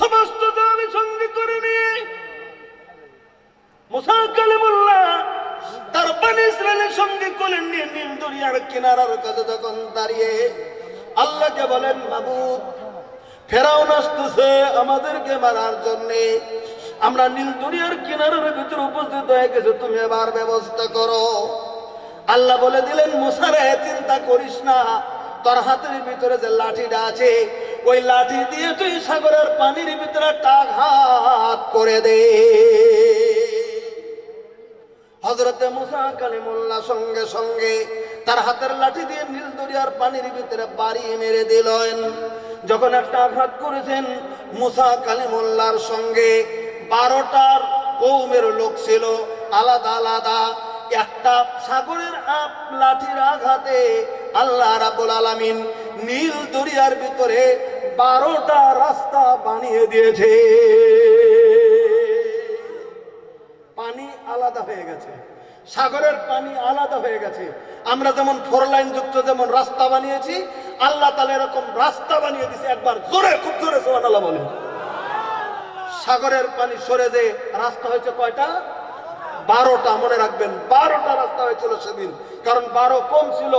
সমস্ত দাবি সঙ্গে করে নিয়ে মুসা কালিমুল্লাহ তার বানি ইসরায়েলের সঙ্গে কোলে নিয়ে নীল দরিয়ার কিনারার কাছে যখন দাঁড়িয়ে আল্লাহকে বলেন, মাবুদ, ফেরাউন আসতেছে আমাদেরকে মারার জন্য। আমরা নীল দরিয়ার কিনারের ভিতরে উপস্থিত হয়ে গেছে, তুমি এবার ব্যবস্থা করো। আল্লাহ বলে দিলেন, মুসারে, চিন্তা করিস না, তোর হাতের ভিতরে যে লাঠিটা আছে ওই লাঠি দিয়ে তুই সাগরের পানির ভিতরে টাঘাত করে দে। হজরতে মুসা কালিমুল্লাহ সঙ্গে সঙ্গে তার হাতের লাঠি দিয়ে নীল দরিয়ার পানির ভিতরে বাড়ি মেরে দিলেন। যখন একটা আঘাত করেছেন, মুসা কালিমুল্লাহর সঙ্গে বারোটার কৌমের লোক ছিল, আলাদা আলাদা। একটা সাগরের আপ লাঠির আঘাতে আল্লাহ রাবুল আলামিন নীল দরিয়ার ভিতরে বারোটা রাস্তা বানিয়ে দিয়েছে। পানি আলাদা হয়ে গেছে। সাগরের পানি আলাদা হয়ে গেছে। আমরা যেমন ফোর লাইন যুক্ত যেমন রাস্তা বানিয়েছি, আল্লাহ তালা এরকম রাস্তা বানিয়ে দিছে একবার জোরে, খুব জোরে সোহান আল্লাহ বলে সাগরের পানি সরে যে রাস্তা হয়েছে কয়টা? বারোটা মনে রাখবেন, বারোটা রাস্তা হয়েছিল সেদিন। কারণ বারো কম ছিল,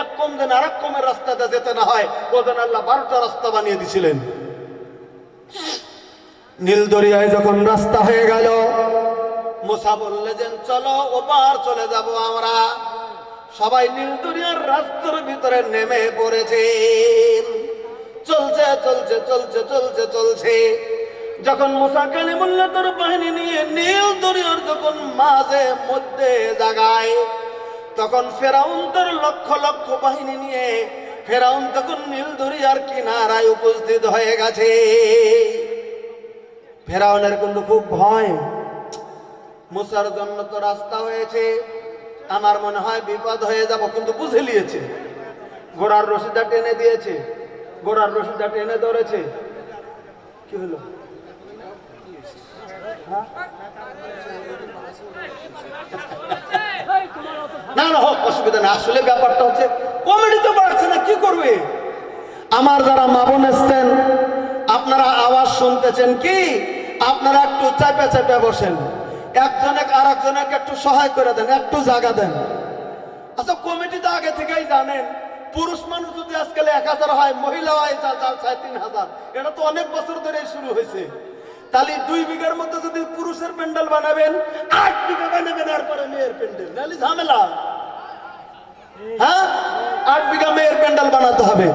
এক কম দেন আর এক কমের রাস্তাতে যেতে না হয় ওদের আল্লাহ বারোটা রাস্তা বানিয়ে দিছিলেন। নীল দরিয়ায় যখন রাস্তা হয়ে গেল, মুসা বললে যে চলো, ওপার চলে যাব আমরা। সবাই নীল দরিয়ার রাস্তার ভিতরে নেমে পড়েছে চলছে চলছে চলছে চলছে চলছে। যখন মুসা কালিমুল্লাহ তার বাহিনী নিয়ে নীল দরিয়ার যখন মাঝে মধ্যে জাগায়, তখন ফেরাউন তার লক্ষ লক্ষ বাহিনী নিয়ে ফেরাউন তখন নীল দরিয়ার কিনারায় উপস্থিত হয়ে গেছে। ফেরাউনের কিন্তু খুব ভয়। মুসার জন্য তো রাস্তা হয়েছে, আমার মনে হয় বিপদ হয়ে যাব, কিন্তু বুঝে নিয়েছে। ঘোড়ার রশিদা টেনে দিয়েছে ঘোড়ার রশিদা টেনে ধরেছে। কি হলো? আমার যারা মা বোন আপনারা আওয়াজ শুনতেছেন কি? আপনারা একটু চাপে চাপে বসেন। একজনে আর একজনকে একটু সহায় করে দেন, একটু জায়গা দেন। আচ্ছা কমিটি তো আগে থেকেই জানেন, পুরুষ মানুষ যদি আজকাল এক হাজার হয়, মহিলা হয়, চার চার সাড়ে তিন হাজার। এটা তো অনেক বছর ধরে শুরু হয়েছে। তাহলে দুই বিঘার মধ্যে যদি পুরুষের প্যান্ডেল বানাবেন, আট বিঘা বানাবেন এরপরে মেয়ের প্যান্ডেল। নাহলে ঝামেলা। হ্যাঁ? আট বিঘা মেয়ের প্যান্ডেল বানাতে হবে।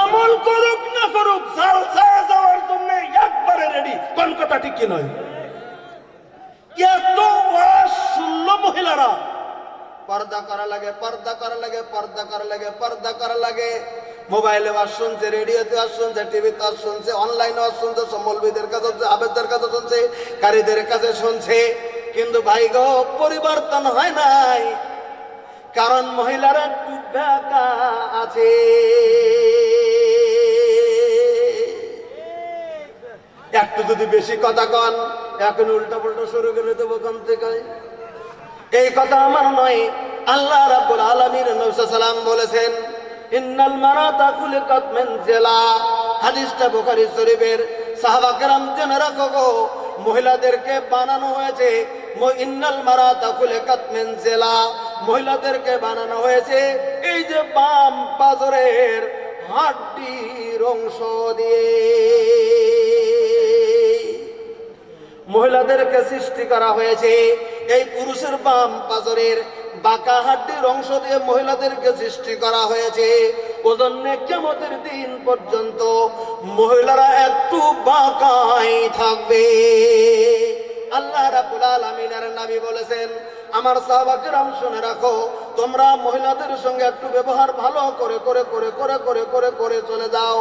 আমল করুক না করুক জালসায় যাওয়ার জন্য একবারে রেডি কোন কথা ঠিক কি নয়। এত শুনলো মহিলারা। পর্দা করা লাগে, পর্দা করা লাগে, পর্দা করা লাগে, পর্দা করা লাগে। মোবাইলে ওয়াজ শুনছে রেডিওতে ওয়াজ শুনছে টিভিতে ওয়াজ শুনছে অনলাইনে ওয়াজ শুনছে সম্বলবিদের কাছে শুনছে আবেদদের কাছে শুনছে কারীদের কাছে শুনছে কিন্তু ভাই গো, পরিবর্তন হয় নাই। কারণ মহিলারা একটু বেকা আছে। একটু যদি বেশি কথা কন, এখন উল্টা পুল্টা শুরু করে দেবো কম থেকে? এই কথা আমার নয়, আল্লাহ রাব্বুল আলামিন নবী সাল্লাম বলেছেন ইন্নাল মারাতা খুলিকাত মিন জেলা। হাদিসটা বুখারী শরীফের সাহাবা কেরাম জেনে রাখো গো। মহিলাদেরকে বানানো হয়েছে ইন্নাল মারাতা খুলিকাত মিন জেলা। মহিলাদেরকে বানানো হয়েছে, এই যে বাম পাজরের হাড্ডির অংশ দিয়ে। মহিলাদেরকে সৃষ্টি করা হয়েছে, এই পুরুষের বাম পাজরের বাঁকা হাড্ডির অংশ দিয়ে মহিলাদেরকে সৃষ্টি করা হয়েছে। ওজন্যে কেমতের দিন পর্যন্ত মহিলারা একটু বাঁকাই থাকবে। আল্লাহ রাবুল আলমিনের নামি বলেছেন আমার সাহাবাকেরাম শুনে রাখো। তোমরা মহিলাদের সঙ্গে একটু ব্যবহার ভালো করে করে করে করে করে করে করে চলে যাও।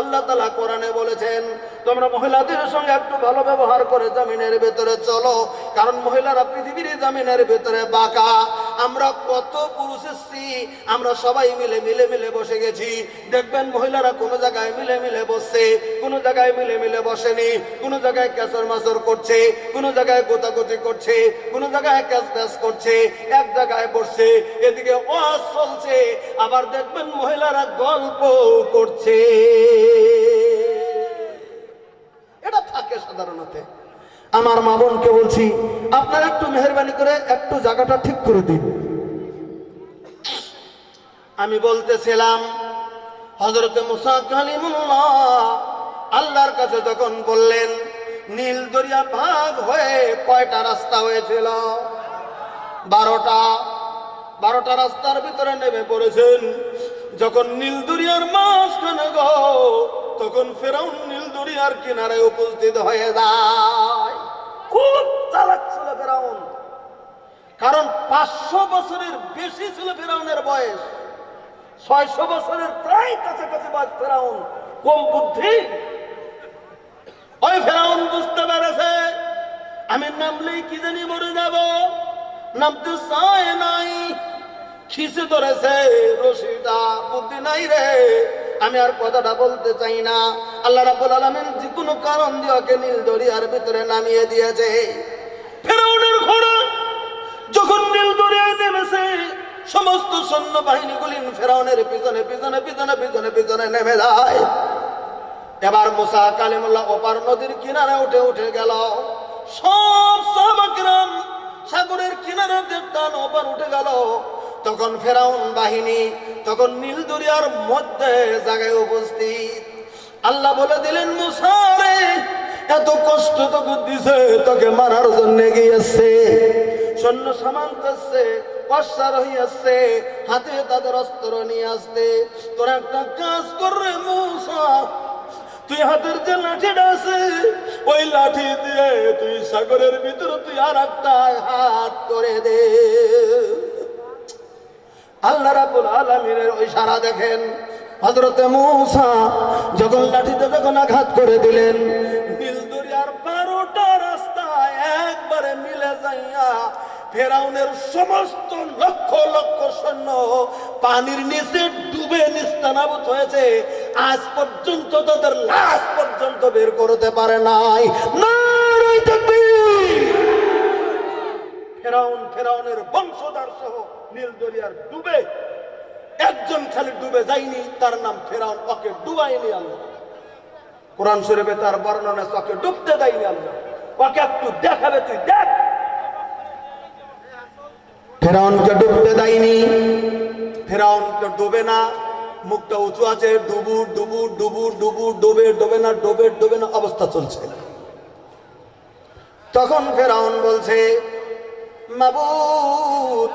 আল্লাহ তালা কোরআনে বলেছেন, তোমরা মহিলাদের সঙ্গে একটু ভালো ব্যবহার করে জমিনের ভেতরে চলো, কারণ মহিলারা পৃথিবীর জমিনের ভেতরে বাঁকা। আমরা কত পুরুষ এসছি, আমরা সবাই মিলে মিলে মিলে বসে গেছি। দেখবেন মহিলারা কোনো জায়গায় মিলে মিলে বসছে, কোনো জায়গায় মিলে মিলে বসেনি, কোনো জায়গায় ক্যাচর মাচর করছে, কোনো জায়গায় গোতাগতি করছে, কোনো জায়গায় ক্যাচ প্যাচ করছে, এক জায়গায় বসছে, এদিকে ওয়াজ চলছে, আবার দেখবেন মহিলারা গল্প করছে। এটা থাকে সাধারণত। আমার মা বোনকে বলছি, আপনারা একটু মেহরবানি করে একটু জায়গাটা ঠিক করে দিন। আমি বলতেছিলাম হজরত আল্লাহর কাছে যখন বললেন, নীল দরিয়া ভাগ হয়ে কয়টা রাস্তা হয়েছিল? বারোটা। বারোটা রাস্তার ভিতরে নেমে পড়েছেন। যখন নীল দরিয়ার মাঝখানে গো, তখন ফেরাউন নীল দরিয়ার কিনারে উপস্থিত হয়ে যায়। খুব চালাক ছিল ফেরাউন। কারণ পাঁচশো বছরের বেশি ছিল ফেরাউনের বয়স। ছয়শো বছরের প্রায় কাছাকাছি বয়স ফেরাউন। কম বুদ্ধি? ওই ফেরাউন বুঝতে পেরেছে। আমি নামলেই কি জানি মরে যাব। নামতে চায় নাই। খিসে ধরেছে রশিটা। বুদ্ধি নাই রে। আমি আর কথাটা বলতে চাই না। আল্লাহ রাব্বুল আলামিন কোনো কারণ দিয়ে ওকে নীল দরিয়ার ভিতরে নামিয়ে দিয়েছে। ফেরাউনের ঘোড়া যখন নীল দরিয়ায় নেমেছে, সমস্ত সৈন্য বাহিনীগুলি ফেরাউনের পিছনে পিছনে পিছনে পিছনে পিছনে নেমে যায়। এবার মুসা কালিমুল্লাহ ওপার নদীর কিনারে উঠে উঠে গেল। সব সাহাবাকিরাম সাগরের কিনারে দেবদান ওপার উঠে গেল। তখন ফেরাউন বাহিনী, তখন নীল দরিয়ার মধ্যে জায়গায় উপস্থিত। আল্লাহ বলে দিলেন, মুসা রে, এত কষ্ট তোকে দিছে, তোকে মারার জন্য গিয়েছে। সৈন্য সামান্তাচ্ছে অশ্বার হইয়াছে, হাতে তাদের নিয়ে একটা কাজ তুই হাতের যে ওই তুই সাগরের ভিতরে তুই আর একটা হাত করে দে। আল্লাহ রাবুল আলমিনের ওই সারা দেখেন হজরতে মৌসা যখন লাঠিতে যখন আঘাত করে দিলেন নীল দরিয়ার বারোটা রাস্তা একবারে মিলে যাইয়া ফেরাউনের সমস্ত লক্ষ লক্ষ সৈন্য পানির নিচে ডুবে নিস্তানাবুত হয়েছে। আজ পর্যন্ত তাদের লাশ পর্যন্ত বের করতে পারে নাই। ফেরাউন, ফেরাউনের বংশধর সহ নীল দরিয়ার ডুবে একজন খালি ডুবে যায়নি, তার নাম ফেরাউন, ওকে ডুবাইনি আল্লাহ। কোরআন শরীফে তার বর্ণনা ওকে ডুবতে দেয়নি আল্লাহ। ওকে একটু দেখাবে, তুই দেখ। ফেরাউনকে ডুবতে দেয়নি, ফেরাউনকে ডুবে না। মুখটা উঁচু আছে, ডুবু ডুবু ডুবু ডুবু, ডুবে ডুবে না, ডোবে ডোবে না, অবস্থা চলছে। তখন ফেরাউন বলছে, মাবুদ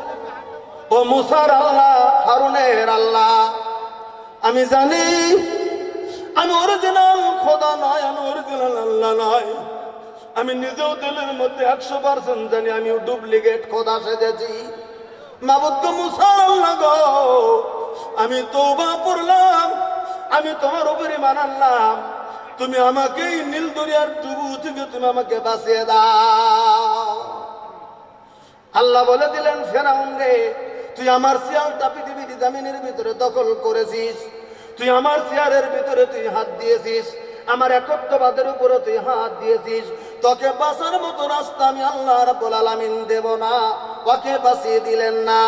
ও মুসার আল্লাহ, হারুনের আল্লাহ। আমি জানি, আমি অরিজিনাল খোদা নয়, আমি অরিজিনাল আল্লাহ নয়। আমি নিজেও দিলের মধ্যে একশো পার্সেন্ট জানি আমি ডুপ্লিকেট খোদা সেজেছি। মাবুদ মুসার আল্লাহ গো, আমি তৌবা পড়লাম আমি তোমার উপরে মানালাম তুমি আমাকে নীল দরিয়ার ডুবু থেকে তুমি আমাকে বাঁচিয়ে দাও। আল্লাহ বলে দিলেন, ফেরাউন রে তুই আমার শিয়ালটা পৃথিবীর জামিনের ভিতরে দখল করেছিস। তুই আমার চেয়ারের ভিতরে তুই হাত দিয়েছিস। আমার একত্ববাদের উপরে তুই হাত দিয়েছিস। তোকে বাঁচার মতো রাস্তা আমি আল্লাহ রাব্বুল আলামিন দেব না, ওকে বাঁচিয়ে দিলেন না।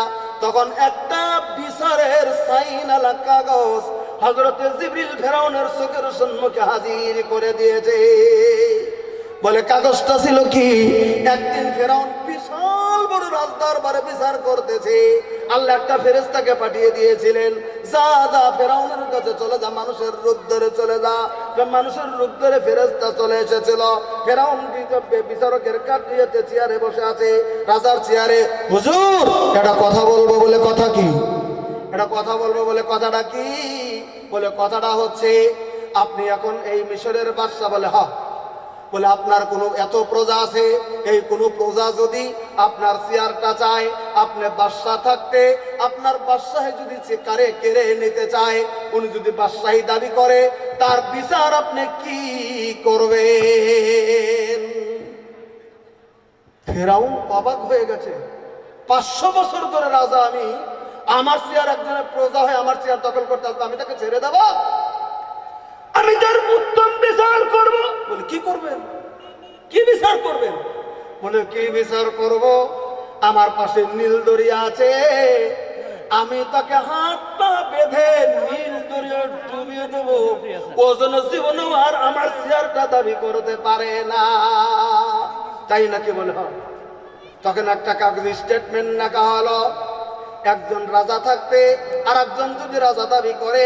তখন একটা বিচারের সাইন আলা কাগজ হজরতে জিবরিল ফেরাউনের চোখের সম্মুখে হাজির করে দিয়েছে। বলে, কাগজটা ছিল কি? একদিন ফেরাউন বিশাল বড় রাজদরবারে বিচার করতেছে। আল্লাহ একটা ফেরেস্তাকে পাঠিয়ে দিয়েছিলেন, যা যা, ফেরাউনের কাছে চলে যা, মানুষের রূপ ধরে চলে যা। মানুষের রূপ ধরে ফেরেস্তা চলে এসেছিল। ফেরাউন বিচারকের কাটিয়েতে চেয়ারে বসে আছে, রাজার চেয়ারে, হুজুর এটা কথা বলব বলে কথা কি? এটা কথা বলব বলে কথাটা কি? বলে কথাটা হচ্ছে, আপনি এখন এই মিশরের বাদশা বলে হ্যাঁ বলে আপনার কোনো এত প্রজা আছে? এই কোনো প্রজা যদি আপনার চেয়ারটা চায়, আপনি বাদশাহ থাকতে, আপনার বাদশাহে যদি কারে কেড়ে নিতে চায়, উনি যদি বাদশাহী দাবি করে, তার বিচার আপনি কি করবেন? ফেরাউন অবাক হয়ে গেছে। পাঁচশো বছর ধরে রাজা আমি, আমার চেয়ার একজনের প্রজা হয়ে আমার চেয়ার দখল করতে আসবে, আমি তাকে ছেড়ে দেবো? আমি তার উত্তম বিচার করব। বলে কি করবেন? কি বিচার করবেন? বলে কি বিচার করব? আমার পাশে নীল দরিয়া আছে। আমি তাকে হাত পা বেঁধে নীল দরিয়া ডুবিয়ে দেব। ও যেন জীবন আর আমার চেয়ারটা দাবি করতে পারে না। তাই নাকি বলে তখন একটা কাগজ স্টেটমেন্ট নাকা হলো। একজন রাজা থাকতে আর একজন যদি রাজা দাবি করে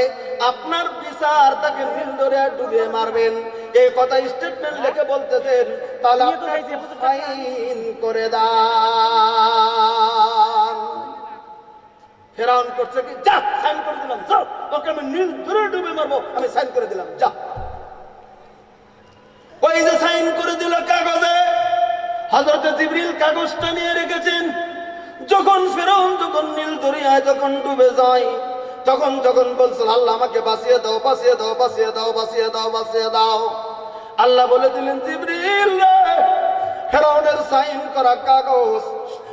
আপনার বিচার তাকে নীল ধরে ডুবিয়ে মারবেন। এই কথা স্টেটমেন্ট লিখে বলতেছেন তাহলে আপনাকে ফাইন করে দান। ফেরাউন করছে কি যা সাইন করে দিলাম যাও ওকে আমি নীল ধরে ডুবে মারবো আমি সাইন করে দিলাম যা। ওই যে সাইন করে দিল কাগজে হজরত জিবরিল কাগজটা নিয়ে রেখেছেন যখন ফেরাউন যখন নীল দরিয়ায় যখন ডুবে যায়, তখন যখন বলছিল আল্লাহ আমাকে বাঁচিয়ে দাও বাঁচিয়ে দাও বাঁচিয়ে দাও বাঁচিয়ে দাও বাঁচিয়ে দাও। আল্লাহ বলে দিলেন, জিবরিল, ফেরাউনের সাইন করা কাগজ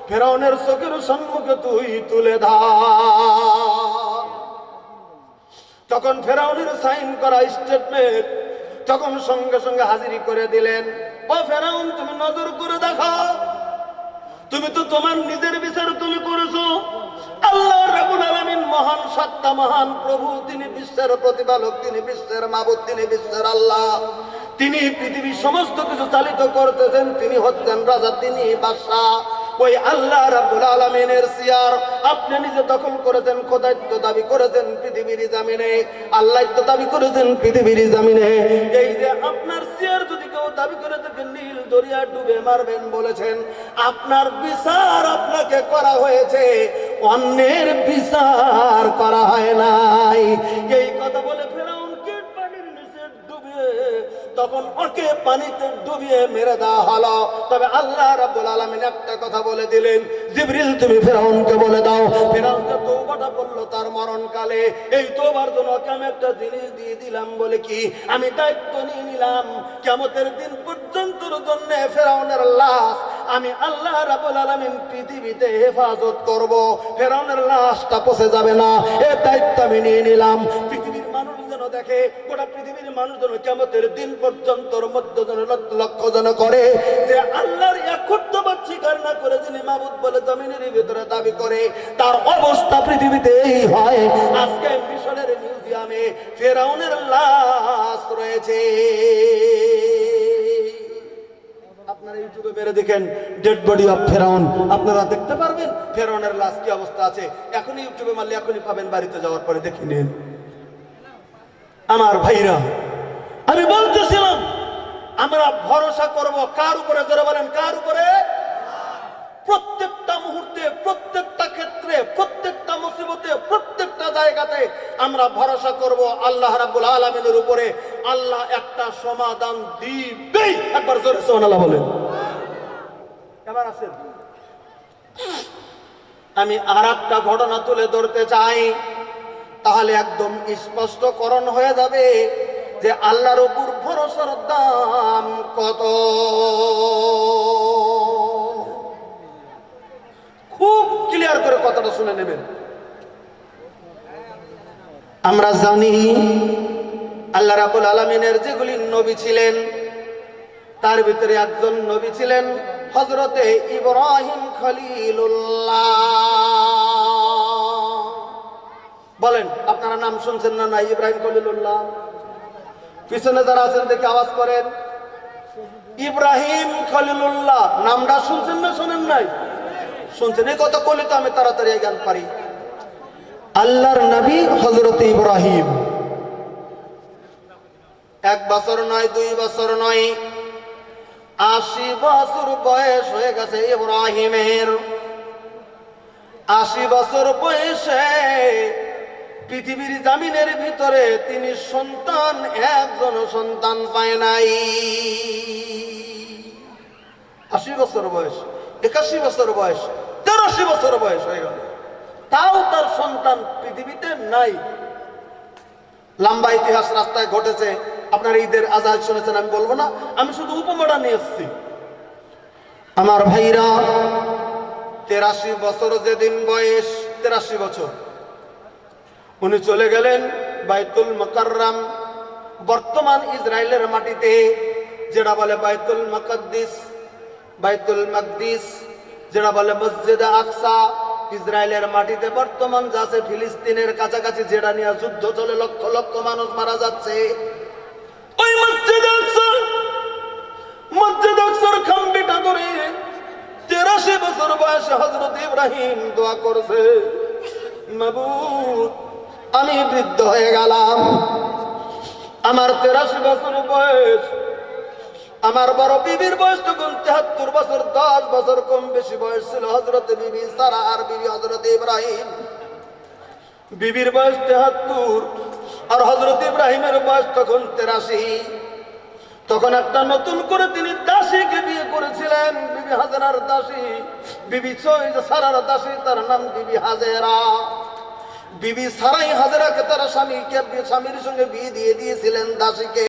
ফেরাউনের চোখের সম্মুখে তুই তুলে ধর। তখন ফেরাউনের সাইন করা স্টেটমেন্ট তখন সঙ্গে সঙ্গে হাজিরি করে দিলেন, ও ফেরাউন, তুমি নজর করে দেখো তুমি তো তোমার নিজের বিচার তুমি করেছ। আল্লাহ মহান মহান প্রভু, তিনি বিশ্বের তিনি বিশ্বের তিনি বিশ্বের আল্লাহ। তিনি পৃথিবীর সমস্ত কিছু চালিত করতেছেন, তিনি হচ্ছেন রাজা, তিনি বাদশাহ। ওই আল্লাহ রাব্বুল আলামিনের সিয়ার। আপনি নিজে দখল করেছেন, খোদাইত্ব দাবি করেছেন পৃথিবীর জামিনে। তো দাবি করেছেন পৃথিবীর জামিনে। এই যে আপনার সিয়ার যদি কেউ দাবি করে থাকে, নীল দরিয়া ডুবে মারবেন বলেছেন। আপনার বিচার আপনাকে করা হয়েছে, অন্যের বিচার করা হয় নাই। এই কথা বলে তখন ওকে পানিতে ডুবিয়ে মেরে দেওয়া হলো। তবে আল্লাহ রাব্বুল আলামিন একটা কথা বলে দিলেন, জিবরিল, তুমি ফেরাউনকে বলে দাও। ফেরাউন যে তওবাটা করল তার মরণকালে। এই তোবার জন্য আমি একটা জিনিস দিয়ে দিলাম বলে কি? আমি দায়িত্ব নিয়ে নিলাম। কিয়ামতের দিন পর্যন্তর জন্য ফেরাউনের লাশ আমি আল্লাহ রাব্বুল আলামিন পৃথিবীতে হেফাজত করব। ফেরাউনের লাশটা পচে যাবে না। এ দায়িত্ব আমি নিয়ে নিলাম। মানুষ যেন দেখে গোটা পৃথিবীর মানুষ যেন কেমতের দিন পর্যন্তর মধ্যে যেন লক্ষ লক্ষ যেন করে যে আল্লাহর একত্ববাদ স্বীকার না করে যিনি মাবুদ বলে জমিনের ভিতরে দাবি করে, তার অবস্থা পৃথিবীতে এই হয়। আজকে মিশনের মিউজিয়ামে ফেরাউনের লাশ রয়েছে। আপনারা ইউটিউবে মেরে দেখেন ডেড বডি অফ ফেরাউন। আপনারা দেখতে পারবেন, ফেরাউনের লাশ কি অবস্থা আছে। এখনই ইউটিউবে মারলে এখনই পাবেন, বাড়িতে যাওয়ার পরে দেখে নিন। আমার ভাইরা, আমি বলতেছিলাম, আমরা ভরসা করব কার উপরে? জোরে বলেন, কার উপরে? প্রত্যেকটা মুহূর্তে, প্রত্যেকটা ক্ষেত্রে, প্রত্যেকটা মুসিবতে, প্রত্যেকটা জায়গাতে আমরা ভরসা করব আল্লাহ রাব্বুল আলামিনের উপরে। আল্লাহ একটা সমাধান দিবেই। একবার জোরে সুবহানাল্লাহ বলেন। এবার আছেন আমি আর একটা ঘটনা তুলে ধরতে চাই। তাহলে একদম স্পষ্টকরণ হয়ে যাবে যে আল্লাহর উপর ভরসার দাম কত। খুব ক্লিয়ার করে কথাটা শুনে নেবেন। আমরা জানি আল্লাহ রাবুল আলমিনের যেগুলি নবী ছিলেন, তার ভিতরে একজন নবী ছিলেন হজরতে ইব্রাহিম খলিলুল্লাহ। বলেন, আপনারা নাম শুনছেন না না ইব্রাহিম খলিলুল্লাহ। পিছনে যারা আছেন, দেখে আওয়াজ করেন। ইব্রাহিম খলিলুল্লাহ, নামটা শুনছেন না শোনেন নাই? শুনছেন, এই কথা বলে তো আমি তাড়াতাড়ি গান পারি। আল্লাহর নবী হজরত ইব্রাহিম। এক বছর নয়, দুই বছর নয়, আশি বছর বয়স হয়ে গেছে ইব্রাহিমের। আশি বছর বয়সে পৃথিবীর জামিনের ভিতরে তিনি সন্তান, একজন সন্তান পায় নাই। আশি বছর বয়স, একাশি বছর বয়স, তেরোশি বছর বয়স হয়ে গেল। তাও তার সন্তান পৃথিবীতে নাই। লম্বা ইতিহাস রাস্তায় ঘটেছে। আপনার ঈদের আজাদ শুনেছেন, আমি বলব না, আমি শুধু উপমাটা নিয়ে এসছি। আমার ভাইরা, তেরাশি বছর যেদিন বয়স, তেরাশি বছর। উনি চলে গেলেন বাইতুল মকাররাম। বর্তমান ইসরায়েলের মাটিতে, যেটা বলে বাইতুল মকদ্দিস, বাইতুল মকদিস যেটা বলে মসজিদ আকসা। ইসরায়েলের মাটিতে বর্তমান যা আছে, ফিলিস্তিনের কাছাকাছি যেটা নিয়ে যুদ্ধ চলে, লক্ষ লক্ষ মানুষ মারা যাচ্ছে। ওই মসজিদ আকসা, মসজিদ আকসার খাম্বিটা ধরে ইব্রাহিম দোয়া করছে, মাবুদ আমি বৃদ্ধ হয়ে গেলাম। আমার তেরাশি বছর বয়স। আমার বড় বিবির বয়স তখন তেহাত্তর বছর, দশ বছর কম বেশি বয়স ছিল হজরত বিবি সারা আর বিবি হজরত ইব্রাহিম। বিবির বয়স তেহাত্তর আর হজরত ইব্রাহিমের বয়স তখন তেরাশি। তখন একটা নতুন করে তিনি দাসীকে বিয়ে করেছিলেন, বিবি হাজারার দাসী। বিবি সারার দাসী, তার নাম বিবি হাজেরা। বিবি সারাই হাজারাকে তারা স্বামীকে স্বামীর সঙ্গে বিয়ে দিয়ে দিয়েছিলেন দাসীকে।